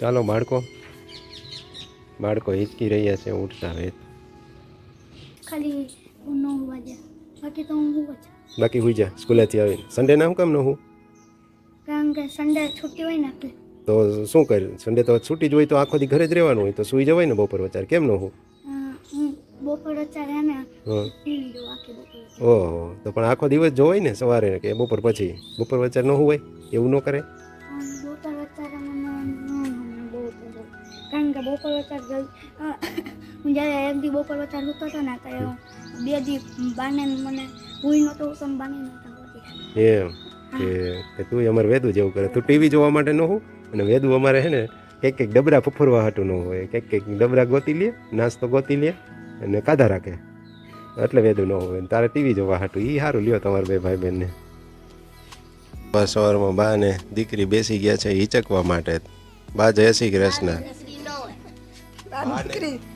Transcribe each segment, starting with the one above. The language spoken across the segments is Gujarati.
ચાલો બાળકો. બાળકો હિચકી રહ્યા છે ઉઠતા વેત. ખાલી બાકી તો હું બાકી હોઈ જા સ્કૂલેથી આવી સન્ડે ના હું કેમ ન હું? કારણ કે સન્ડે છુટ્ટી હોય ને આપણે તો શું કર સન્ડે તો છૂટી જ હોય તો આખો દી ઘરે જ રહેવાનું હોય તો સુઈ જવાય ને બપોર વચાર કેમ ન હું? બપોર ને હા. ઓહો તો પણ આખો દિવસ જોવાય ને સવારે કે બપોર પછી? બપોર વચાર ન હોય? એવું ન કરે? કે બપોર અત્યારે હું જ્યારે એક દી બપોર અત્યારે સૂતો હતો ને ત્યારે બે દી બાને મને હું નહોતો તો બાને નહોતા હોતી. એમ કે તું અમારે વેદું જેવું કરે. તું ટીવી જોવા માટે ન હોઉં અને વેદું અમારે હે ને કંઈક કંઈક ડબરા ફફરવા હાટું ન હોય. કંઈક કંઈક ડબરા ગોતી લે નાસ્તો ગોતી લે અને કાધા રાખે. એટલે વેદું ન હોય. તારે ટીવી જોવા હાટું. એ સારું લ્યો તમારા બે ભાઈ બહેનને બસ સવારમાં બા ને દીકરી બેસી ગયા છે હિચકવા માટે. બા જય શ્રી કૃષ્ણ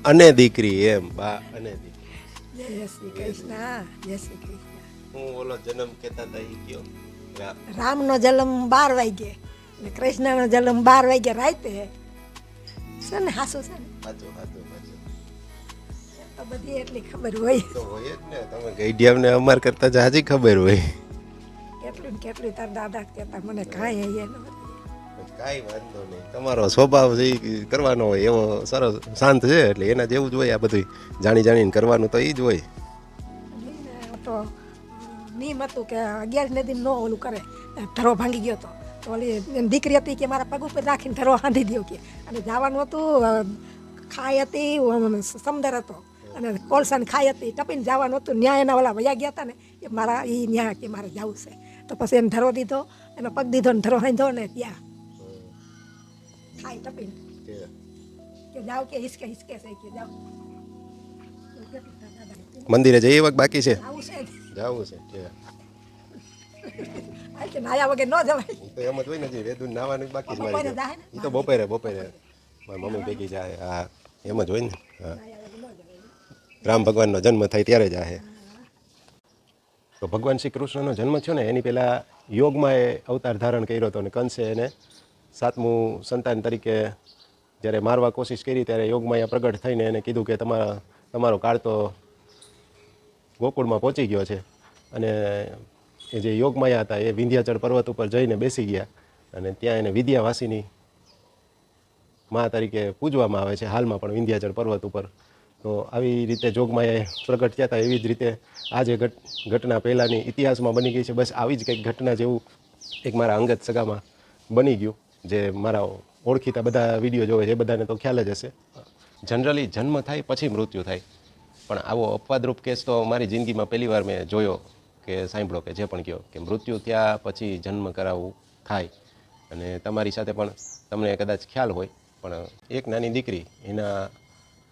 અને દીકરી. એમ બા અને દીકરી. જય શ્રી કૃષ્ણ જય શ્રી કૃષ્ણ. હું ઓલો જન્મ કહેતા હતા કયો? રામનો જન્મ બાર વાગે ને કૃષ્ણનો જન્મ બાર વાગે રાતે. છે ને હાસુ છે ને? સાચું સાચું તો બધી એટલી ખબર હોય. તો હોય જ ને તમે ગઈડિયામને અમાર કરતા જ હાજી ખબર હોય. કેટલું કેટલું તાર દાદા કહેતા મને કાંઈ હૈયે ન કાંઈ વાંધો નહીં. તમારો સ્વભાવ જે કરવાનો હોય, એવો સરસ શાંત છે એટલે એના જેવું જ હોય આ બધું જાણી જાણીને કરવાનું તો એ જ હોય. તો નિયમ હતું કે અગિયાર નદી ન ઓલું કરે, ધરો ભાંગી ગયો હતો તો ઓલી દીકરી હતી કે મારા પગ ઉપર રાખીને ધરો હાંધી દો કે. અને જવાનું હતું ખાઈ હતી સમદર હતો. અને કોલસાની ખાઈ હતી, ટપીને જવાનું હતું. ન્યાય એના ઓલા વયા ગયા હતા ને એ મારા એ ન્યાય કે મારે જવું છે. તો પછી એને ધરો દીધો, એનો પગ દીધો ને ધરો હાંધો ને ત્યાં. ખાઈ ટપીને કે જાઓ કે હિસકે હિસકે છે કે જાઓ મંદિરે જઈએ વખત બાકી છે જવું છે કે આ નાયા વગર ન જવાય તો એમ જ હોય ને જે નાવાનું બાકી જ મારી એ તો બપોરે બપોરે મારી મમ્મી ભેગી જાય હા એમ જ હોય ને હા રામ ભગવાનનો જન્મ થાય ત્યારે જ આહે તો ભગવાન શ્રી કૃષ્ણનો જન્મ થયો ને એની પહેલાં યોગમાં એ અવતાર ધારણ કર્યો હતો અને કંસે એને સાતમું સંતાન તરીકે જ્યારે મારવા કોશિશ કરી ત્યારે યોગમાયા પ્રગટ થઈને એને કીધું કે તમારા, તમારો કાળ તો ગોકુળમાં પહોંચી ગયો છે. અને એ જે યોગમાયા હતા એ વિંધ્યાચળ પર્વત ઉપર જઈને બેસી ગયા અને ત્યાં એને વિદ્યાવાસીની મા તરીકે પૂજવામાં આવે છે. હાલમાં પણ વિંધ્યાચળ પર્વત ઉપર. તો આવી રીતે જોગમાયાએ પ્રગટ થયા હતા. એવી જ રીતે આ જે ઘટ, ઘટના પહેલાંની ઇતિહાસમાં બની ગઈ છે. બસ આવી જ કંઈક ઘટના જેવું એક મારા અંગત સગામાં બની ગયું. જે મારા ઓળખીતા બધા વીડિયો જોવે છે, એ બધાને તો ખ્યાલ જ હશે. જનરલી જન્મ થાય પછી મૃત્યુ થાય. પણ આવો અપવાદરૂપ કેસ તો મારી જિંદગીમાં પહેલી વાર મેં જોયો કે સાંભળો કે જે પણ કહો કે મૃત્યુ થયા પછી જન્મ કરાવવું થાય. અને તમારી સાથે પણ તમને કદાચ ખ્યાલ હોય, પણ એક નાની દીકરી એના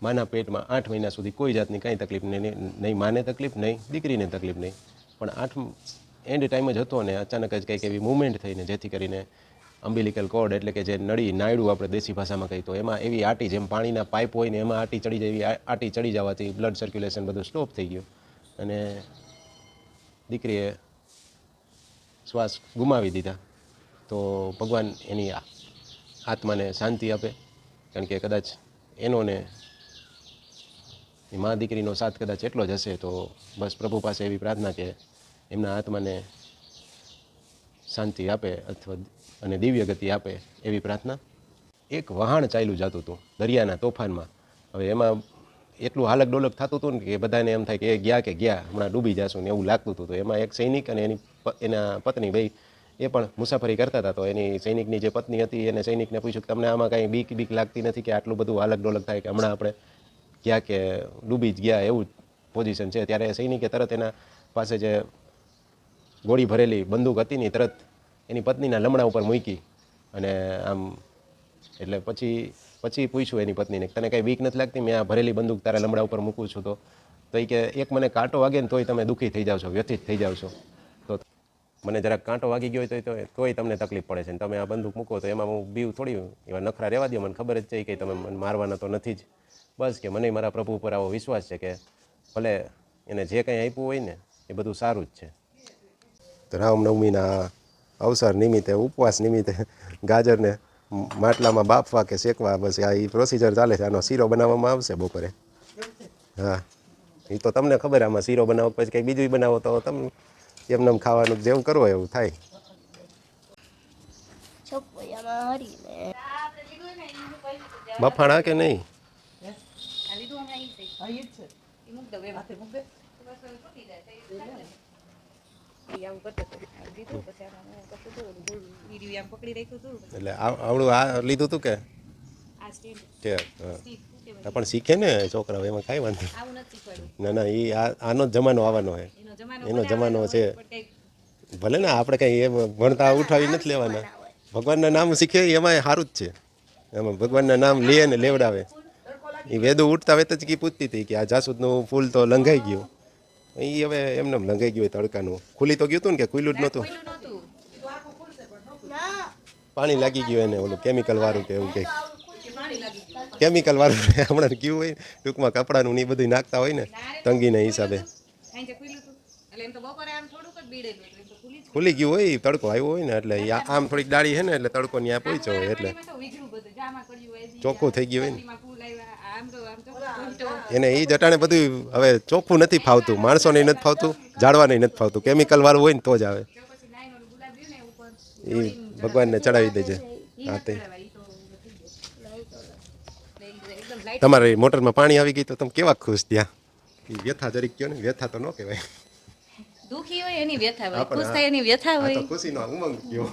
માના પેટમાં આઠ મહિના સુધી કોઈ જાતની કાંઈ તકલીફ નહીં નહીં માને તકલીફ નહીં, દીકરીને તકલીફ નહીં. પણ આઠ એન્ડ ટાઈમ જ હતો અને અચાનક જ કંઈક એવી મુવમેન્ટ થઈને, જેથી કરીને અમ્બિલિકલ કોડ એટલે કે જે નળી નાયડું આપણે દેશી ભાષામાં કહીએ તો એમાં એવી આટી જેમ પાણીના પાઇપ હોય ને એમાં આટી ચડી જાય આટી ચડી જવાથી બ્લડ સર્ક્યુલેશન બધું સ્ટોપ થઈ ગયું. અને દીકરીએ શ્વાસ ગુમાવી દીધા. તો ભગવાન એની આત્માને શાંતિ આપે, કારણ કે કદાચ એનો ને મા દીકરીનો સાથ કદાચ એટલો જ હશે તો બસ પ્રભુ પાસે એવી પ્રાર્થના કે એમના આત્માને શાંતિ આપે અથવા અને દિવ્ય ગતિ આપે એવી પ્રાર્થના. એક વહાણ ચાલ્યું જતું હતું દરિયાના તોફાનમાં. હવે એમાં એટલું હાલક ડોલક થતું હતું ને કે બધાને એમ થાય કે એ ગયા કે ગયા, હમણાં ડૂબી જશું ને એવું લાગતું હતું. તો એમાં એક સૈનિક અને એની એના પત્ની ભાઈ એ પણ મુસાફરી કરતા હતા. તો એની સૈનિકની જે પત્ની હતી એને સૈનિકને પૂછ્યું કે તમને આમાં કાંઈ બીક બીક લાગતી નથી કે આટલું બધું હાલક ડોલક થાય કે હમણાં આપણે ગયા કે ડૂબી જ ગયા એવું પોઝિશન છે. ત્યારે સૈનિકે તરત એના પાસે જે ગોળી ભરેલી બંદૂક હતી ને તરત એની પત્નીના લમણા ઉપર મૂકી અને આમ એટલે પછી પછી પૂછ્યું એની પત્નીને તને કાંઈ બીક નથી લાગતી? મેં આ ભરેલી બંદૂક તારા લમડા ઉપર મૂકું છું તો. તો એ કે, એક મને કાંટો વાગે ને તોય તમે દુઃખી થઈ જાઓ છો, વ્યથિત થઈ જાવ છો. તો મને જરાક કાંટો વાગી ગયો હોય તોય તોય તમને તકલીફ પડે છે તમે આ બંદૂક મૂકો તો એમાં હું બીવ થોડી એવા નખરા રહેવા દો મને ખબર જ છે કે તમે મને મારવાના તો નથી જ. બસ કે મને મારા પ્રભુ ઉપર આવો વિશ્વાસ છે કે ભલે એને જે કંઈ આપ્યું હોય ને એ બધું સારું જ છે. રામ રામનવમીના અવસર નિમિત્તે ઉપવાસ નિમિત્તે ગાજરને માટલામાં બાફવા કે શેકવા બસ આ એ પ્રોસિજર ચાલે છે. આનો શીરો બનાવવામાં આવશે બપોરે. હા. એ તો તમને ખબર આમાં શીરો બનાવો પછી કંઈ બીજું બનાવો તો તમને એમને ખાવાનું જેવું કરવો એવું થાય. બફાણા કે નહીં? એટલે આવડું આ લીધું હતું કે? પણ શીખે ને છોકરાઓ એમાં કાંઈ વાંધો. ના ના એ આનો જ જમાનો આવવાનો છે એનો જમાનો છે. ભલે ને આપણે કંઈ એ ભણતા ઉઠાવી નથી લેવાના. ભગવાનના નામ શીખે એમાં સારું જ છે. એમાં ભગવાનના નામ લે ને લેવડાવે. એ વેદો ઉઠતા વેત જ કી પૂછતી હતી કે આ જાસૂદનું ફૂલ તો લંઘાઈ ગયું. એ હવે એમને લંગાઈ ગયું હોય તડકાનું. ખુલી તો ગયું હતું ને કે ખુલ્લું જ નહોતું? પાણી લાગી ગયું એને ઓલું કેમિકલ વાળું કે એવું કંઈક કેમિકલ વાળું હમણાં કયું હોય ટૂંકમાં કપડાનું ને એ બધું નાખતા હોય ને તંગીના હિસાબે. સાંજે ખુલ્લું હતું. એટલે એમ તો બપોરે આમ થોડુંક જ બીડેલું હતું. એમ તો ખુલી ગયું હોય તડકો આવ્યો હોય ને એટલે આમ થોડીક ડાળી છે ને એટલે તડકો ત્યાં પહોંચ્યો હોય એટલે. ચોખ્ખું થઈ ગયું હોય ને. એને એ જટાણે બધું હવે ચોખ્ખું નથી ફાવતું માણસોને નથી ફાવતું ઝાડવાને નથી ફાવતું કેમિકલ વાળું હોય ને તો જ આવે. એ ભગવાનને ચડાવી દેજે. હા તે. ગયું. તમારી મોટરમાં પાણી આવી ગઈ તો તમે કેવા ખુશ ત્યાં એ વ્યથા જરીક કયો ને વ્યથા તો ન કહેવાય. દુખી હોય એની વ્યથા હોય ખુશ થાય એની વ્યથા હોય. ખુશીનો ઉમંગ કયો.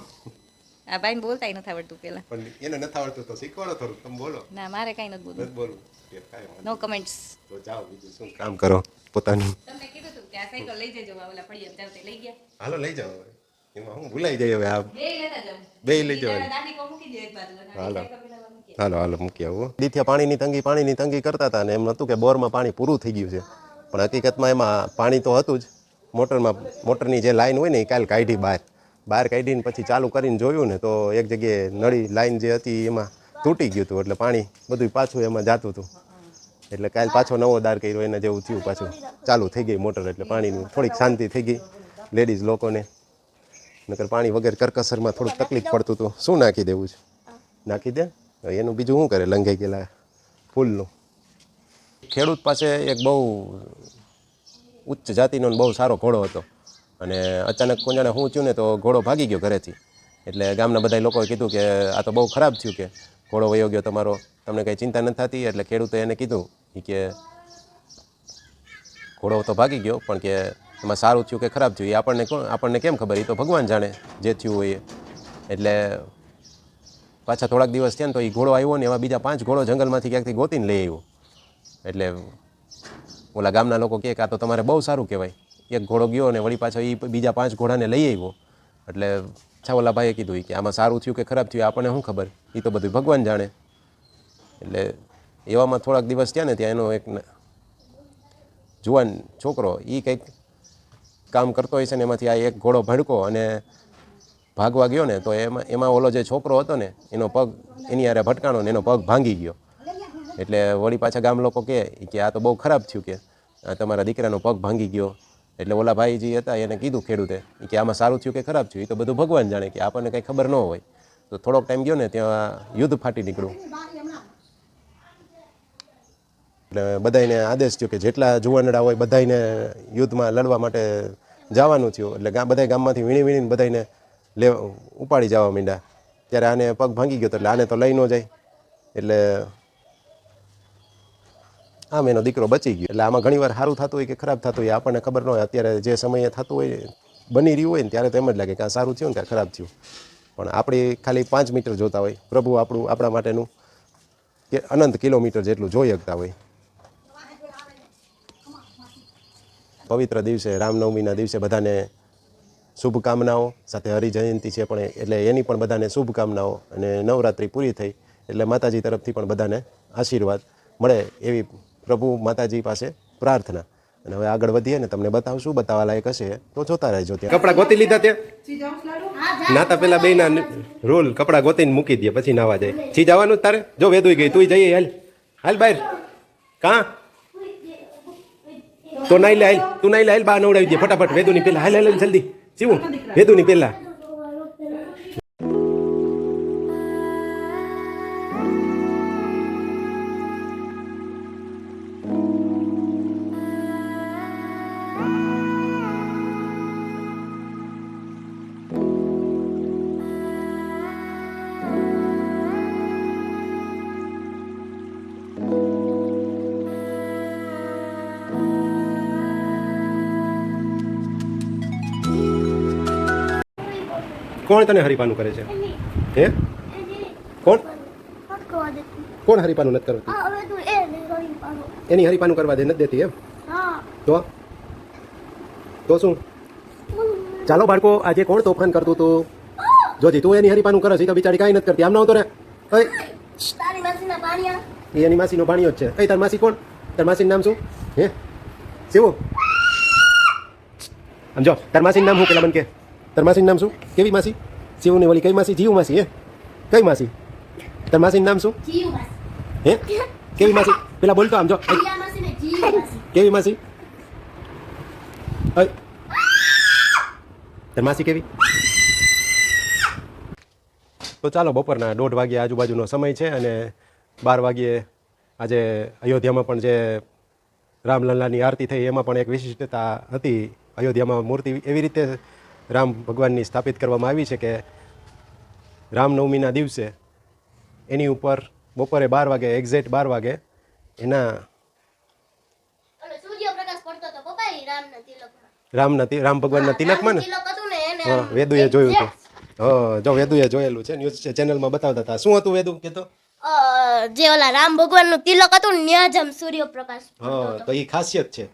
આ ભાઈને બોલતા નથી આવડતું પેલા પણ એને નથી આવડતું તો શીખવાડો થોડું તમે બોલો. ના મારે કઈ નથી બોલવું. બોલવું. કે કાંઈ વાંધો નો કમેન્ટ્સ તો જાઓ બીજું શું કામ કરો? પોતાનું. તમને કીધું હતું કે આ સાયકલ લઈ જજો ઓલા ફળિયા જાવ તે લઈ ગયા. હાલો લઈ જાઓ એમાં હું ભૂલાઈ જાય હવે આ. બે લેતા જાવ બેય લઈ જાઓ દાદી કો મૂકી દે એક બાજુ હાલો. હાલો હાલો મૂકી આવો દીથિયા પાણીની તંગી પાણીની તંગી કરતા હતા ને એમ નહોતું કે બોરમાં પાણી પૂરું થઈ ગયું છે. પણ હકીકતમાં એમાં પાણી તો હતું જ. મોટરમાં મોટરની જે લાઈન હોય ને એ કાલ કાઢી બહાર. બહાર કાઢીને પછી ચાલુ કરીને જોયું ને તો એક જગ્યાએ નળી લાઈન જે હતી એમાં તૂટી ગયું હતું એટલે પાણી બધું પાછું એમાં જાતું હતું. એટલે કાલ પાછો નવો દાર કર્યો, એના જેવું થયું પાછું. ચાલુ થઈ ગઈ મોટર એટલે પાણીનું થોડીક શાંતિ થઈ ગઈ લેડીઝ લોકોને. નકર પાણી વગર કરકસરમાં થોડુંક તકલીફ પડતું હતું. શું નાખી દેવું છે? નાખી દે. એનું બીજું શું કરે? લંઘાઈ ગયેલા ફૂલનું. ખેડૂત પાસે એક બહુ ઉચ્ચ જાતિનો બહુ સારો ઘોડો હતો. અને અચાનક કોણ શું થયું ને તો ઘોડો ભાગી ગયો ઘરેથી. એટલે ગામના બધા લોકોએ કીધું કે આ તો બહુ ખરાબ થયું કે ઘોડો વયો ગયો તમારો. તમને કંઈ ચિંતા નથી થતી? એટલે ખેડૂતે એને કીધું કે ઘોડો તો ભાગી ગયો, પણ કે એમાં સારું થયું કે ખરાબ થયું? એ આપણને આપણને કેમ ખબર? એ તો ભગવાન જાણે જે થયું હોય એટલે પાછા થોડાક દિવસ થયા ને તો એ ઘોડો આવ્યો ને એવા બીજા પાંચ ઘોડો જંગલમાંથી ક્યાંકથી ગોતીને લઈ આવ્યો. એટલે ઓલા ગામના લોકો કહે કે આ તો તમારે બહુ સારું કહેવાય. એક ઘોડો ગયો અને વળી પાછો એ બીજા પાંચ ઘોડાને લઈ આવ્યો. એટલે છાવલાભાઈએ કીધું કે આમાં સારું થયું કે ખરાબ થયું, આપણને શું ખબર? એ તો બધું ભગવાન જાણે. એટલે એવામાં થોડાક દિવસ થયા ને ત્યાં એનો એક જુવાન છોકરો એ કંઈક કામ કરતો હોય છે ને એમાંથી આ એક ઘોડો ભડકો અને ભાગવા ગયો ને, તો એમાં એમાં ઓલો જે છોકરો હતો ને, એનો પગ એની યારે ભટકાણો ને એનો પગ ભાંગી ગયો. એટલે વળી પાછા ગામ લોકો કહે કે આ તો બહુ ખરાબ થયું કે તમારા દીકરાનો પગ ભાંગી ગયો. એટલે ઓલા ભાઈ જે હતા, એને કીધું ખેડૂતે કે આમાં સારું થયું કે ખરાબ થયું? એ તો બધું ભગવાન જાણે કે આપણને કંઈ ખબર ન હોય. તો થોડોક ટાઈમ ગયો ને, ત્યાં યુદ્ધ ફાટી નીકળ્યું. એટલે બધાને આદેશ થયો કે જેટલા જુવાનડા હોય બધાને યુદ્ધમાં લડવા માટે જવાનું થયું. એટલે બધા ગામમાંથી વીણી વીણીને બધાને લે ઉપાડી જવા માંડ્યા. ત્યારે આને પગ ભાંગી ગયો એટલે આને તો લઈ ન જાય. એટલે આમ એનો દીકરો બચી ગયો. એટલે આમાં ઘણીવાર સારું થતું હોય કે ખરાબ થતું હોય આપણને ખબર ન હોય. અત્યારે જે સમયે થતું હોય, બની રહ્યું હોય ને ત્યારે તો એમ જ લાગે કે આ સારું થયું ને ત્યારે ખરાબ થયું. પણ આપણી ખાલી પાંચ મીટર જોતા હોય. પ્રભુ આપણું, આપણા માટેનું કે અનંત કિલોમીટર જેટલું જોઈ શકતા હોય. પવિત્ર દિવસે, રામનવમીના દિવસે બધાને શુભકામનાઓ. સાથે હરિજયંતી છે પણ એટલે એની પણ બધાને શુભકામનાઓ અને નવરાત્રિ પૂરી થઈ. એટલે માતાજી તરફથી પણ બધાને આશીર્વાદ મળે એવી પ્રભુ માતાજી પાસે પ્રાર્થના. અને હવે આગળ વધીએ ને તમને બતાવશું બતાવવા લાયક હશે તો જોતા રહેજો ત્યાં. કપડા ગોતી લીધા ત્યાં? નાતા પેલા બે ના રોલ કપડા ગોતીને મૂકી દે, પછી નાવા જાય. છી જવાનું તારે? જો વેદુઈ ગઈ તું જઈએ, હાલ. હાલ બહાર. કાં? તો નાઈ લે, હાલ. તું નાઈ લે બા નવડાવી દે, ફટાફટ. વેદુની પેલા હાલ હાલ જલ્દી. શિવું વેદુની પેલા કોણ તને હરીફાનું કરે છે? હે? કોણ? કોણ હરીફાનું નથી કરતી? એની હરીફાનું કરવા દે નથી દેતી એમ? તો? તો શું? ચાલો બાળકો આજે કોણ તોફાન કરતું તું જોજી તું એની હરીફાનું કરે છે તો બિચારી કાંઈ નથી કરતી. આમ ના આવતો રે. એની માસીનો ભાણિયો જ છે. એ તાર માસી કોણ? તાર માસીનું નામ શું? હે? શિવું? સમજો તાર માસીનું નામ શું પેલા મને કે? તાર માસીનું નામ શું? કેવી માસી? શિવની ઓલી કઈ માસી? જીવ માસી હે? કઈ માસી? તાર માસીનું નામ શું? હે? કેવી માસી? પેલા બોલતો આમ જો. કેવી માસી? તાર માસી કેવી? તો ચાલો બપોરના દોઢ વાગ્યે આજુબાજુનો સમય છે અને બાર વાગ્યે આજે અયોધ્યામાં પણ જે રામલલ્લાની આરતી થઈ એમાં પણ એક વિશિષ્ટતા હતી. અયોધ્યામાં મૂર્તિ એવી રીતે રામ ભગવાનની સ્થાપિત કરવામાં આવી છે કે રામનવમીના દિવસે એની ઉપર બપોરે બાર વાગે એક્ઝેક્ટ બાર વાગે એના રામના રામ ભગવાનના તિલકમાં ને? હા વેદુએ જોયું હતું. હા જો વેદુએ જોયેલું છે ન્યૂઝ ચેનલમાં બતાવતા હતા. શું હતું વેદુ કેતો જે ઓલા રામ ભગવાનનું તિલક હતું ત્યાં જ આમ સૂર્યપ્રકાશ હા તો એ ખાસિયત છે.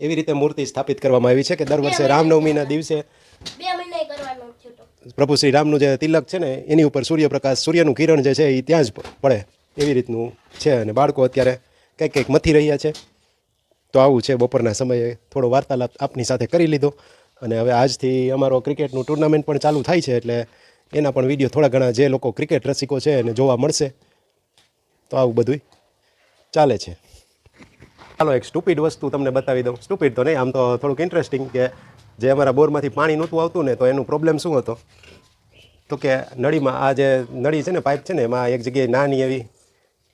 એવી રીતે મૂર્તિ સ્થાપિત કરવામાં આવી છે કે દર વર્ષે રામનવમીના દિવસે બે પ્રભુ શ્રી રામનું જે તિલક છે ને, એની ઉપર સૂર્યપ્રકાશ, સૂર્યનું કિરણ જે છે એ ત્યાં જ પડે એવી રીતનું છે અને બાળકો અત્યારે કંઈક કંઈક મથી રહ્યા છે. તો આવું છે બપોરના સમયે થોડો વાર્તાલાપ આપની સાથે કરી લીધો અને હવે આજથી અમારો ક્રિકેટનું ટુર્નામેન્ટ પણ ચાલુ થાય છે એટલે એના પણ વીડિયો થોડા ઘણા જે લોકો ક્રિકેટ રસિકો છે એને જોવા મળશે. તો આવું બધું ચાલે છે. ચાલો એક સ્ટુપિડ વસ્તુ તમને બતાવી દઉં. સ્ટુપિડ તો નહીં, આમ તો થોડુંક ઇન્ટરેસ્ટિંગ કે જે અમારા બોરમાંથી પાણી નહોતું આવતું ને તો એનું પ્રોબ્લેમ શું હતો? તો કે નળીમાં આ જે નળી છે ને પાઇપ છે ને, એમાં એક જગ્યાએ નાની એવી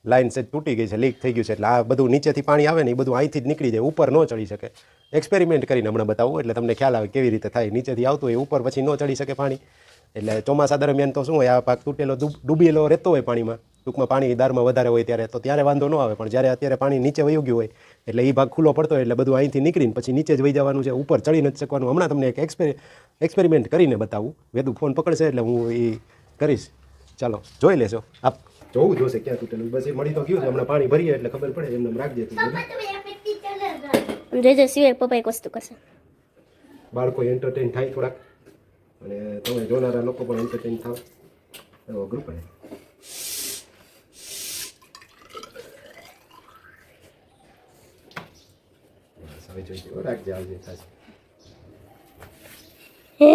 લાઇન છે તૂટી ગઈ છે લીક થઈ ગયું છે. એટલે આ બધું નીચેથી પાણી આવે ને એ બધું અહીંથી જ નીકળી જાય, ઉપર ન ચડી શકે. એક્સપેરિમેન્ટ કરીને હમણાં બતાવું, એટલે તમને ખ્યાલ આવે કેવી રીતે થાય. નીચેથી આવતું હોય, ઉપર પછી ન ચડી શકે પાણી. એટલે ચોમાસા દરમિયાન તો શું હોય, આ પાક તૂટેલો ડૂબ- ડૂબેલો રહેતો હોય પાણીમાં. ટૂંકમાં પાણી દારમાં વધારે હોય ત્યારે તો ત્યારે વાંધો ન આવે પણ જ્યારે અત્યારે પાણી નીચે વહી ગયું હોય એટલે એ ભાગ ખુલ્લો પડતો હોય એટલે બધું અહીંથી નીકળીને પછી નીચે જ વહી જવાનું છે ઉપર ચડી નથી શકવાનું. હમણાં તમને એક એક્સપેરી એક્સપેરિમેન્ટ કરીને બતાવું. વેદુ ફોન પકડશે એટલે હું એ કરીશ. ચાલો જોઈ લેશો આપ જોવું જોશે ક્યાં તૂટેલું. બસ એ મળી તો ગયું છે. હમણાં પાણી ભરીએ એટલે ખબર પડે એમને એમ રાખજે તું બધું. જે જે સિવાય પપ્પા એક વસ્તુ કરશે. બાળકો એન્ટરટેન થાય થોડાક. અને તમે જોનારા લોકો પણ એન્ટરટેન થાવ. એવો ગ્રુપ હે બસ, હવે જોઈ. રાખજે આવજે હે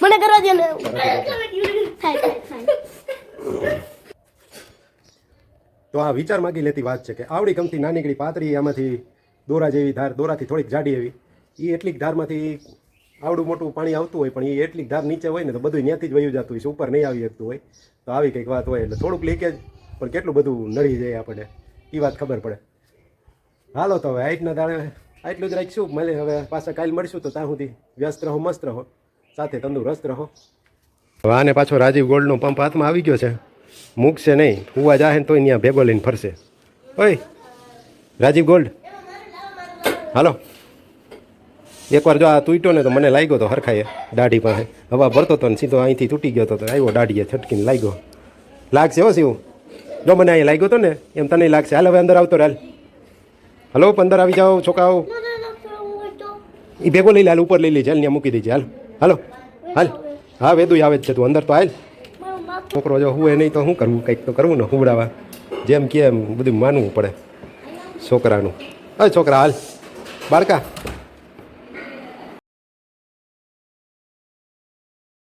મને કરવા દે ને તો આ વિચાર માગી લેતી વાત છે કે આવડી કમથી નાનીકડી પાતળી આમાંથી દોરા જેવી ધાર દોરાથી થોડીક જાડી એવી એ એટલીક ધારમાંથી આવડું મોટું પાણી આવતું હોય, પણ એ એટલી ધાર નીચે હોય ને તો બધું ત્યાંથી જ વયું જતું હોય છે, ઉપર નહીં આવી શકતું હોય. તો આવી કંઈક વાત હોય એટલે થોડુંક લીકેજ પણ કેટલું બધું નડી જાય આપણને, એ વાત ખબર પડે. હાલો તો હવે હાઈટના દાણે આટલું જ રાખીશું. મળે હવે પાછા કાલ મળીશું તો ત્યાં સુધી વ્યસ્ત રહો, મસ્ત રહો. સાથે તંદુરસ્ત રહો. હવે આને પાછો રાજીવ ગોલ્ડનો પંપ હાથમાં આવી ગયો છે. મૂકશે નહીં. હુવા જાહે તોય ત્યાં ભેગો લઈને ફરશે. ઓય, રાજીવ ગોલ્ડ. હાલો. એકવાર જો આ તૂટ્યો ને તો મને લાગ્યો તો હરખાએ દાઢી પાસે. હવા ભરતો હતો ને સીધો અહીંથી તૂટી ગયો હતો તો આવ્યો દાઢીએ છટકીને લાગ્યો. લાગશે હો શિવ. જો મને અહીં લાગ્યો હતો ને એમ તને લાગશે. હાલ હવે અંદર આવતો હાલ. હલો પંદર આવી જાઓ છોકરાઓ. એ ભેગો લઈ લે હાલ ઉપર લઈ લેજે હાલ ત્યાં મૂકી દેજે હાલ. હાલો હાલ. હા વેદું આવે જ છે તું અંદર તો હાલ. છોકરો જો હું એ નહીં તો શું કરવું? કંઈક તો કરવું ને હુવડાવા જેમ કે એમ બધું માનવું પડે. છોકરાનું. હા છોકરા હાલ. બાળકા.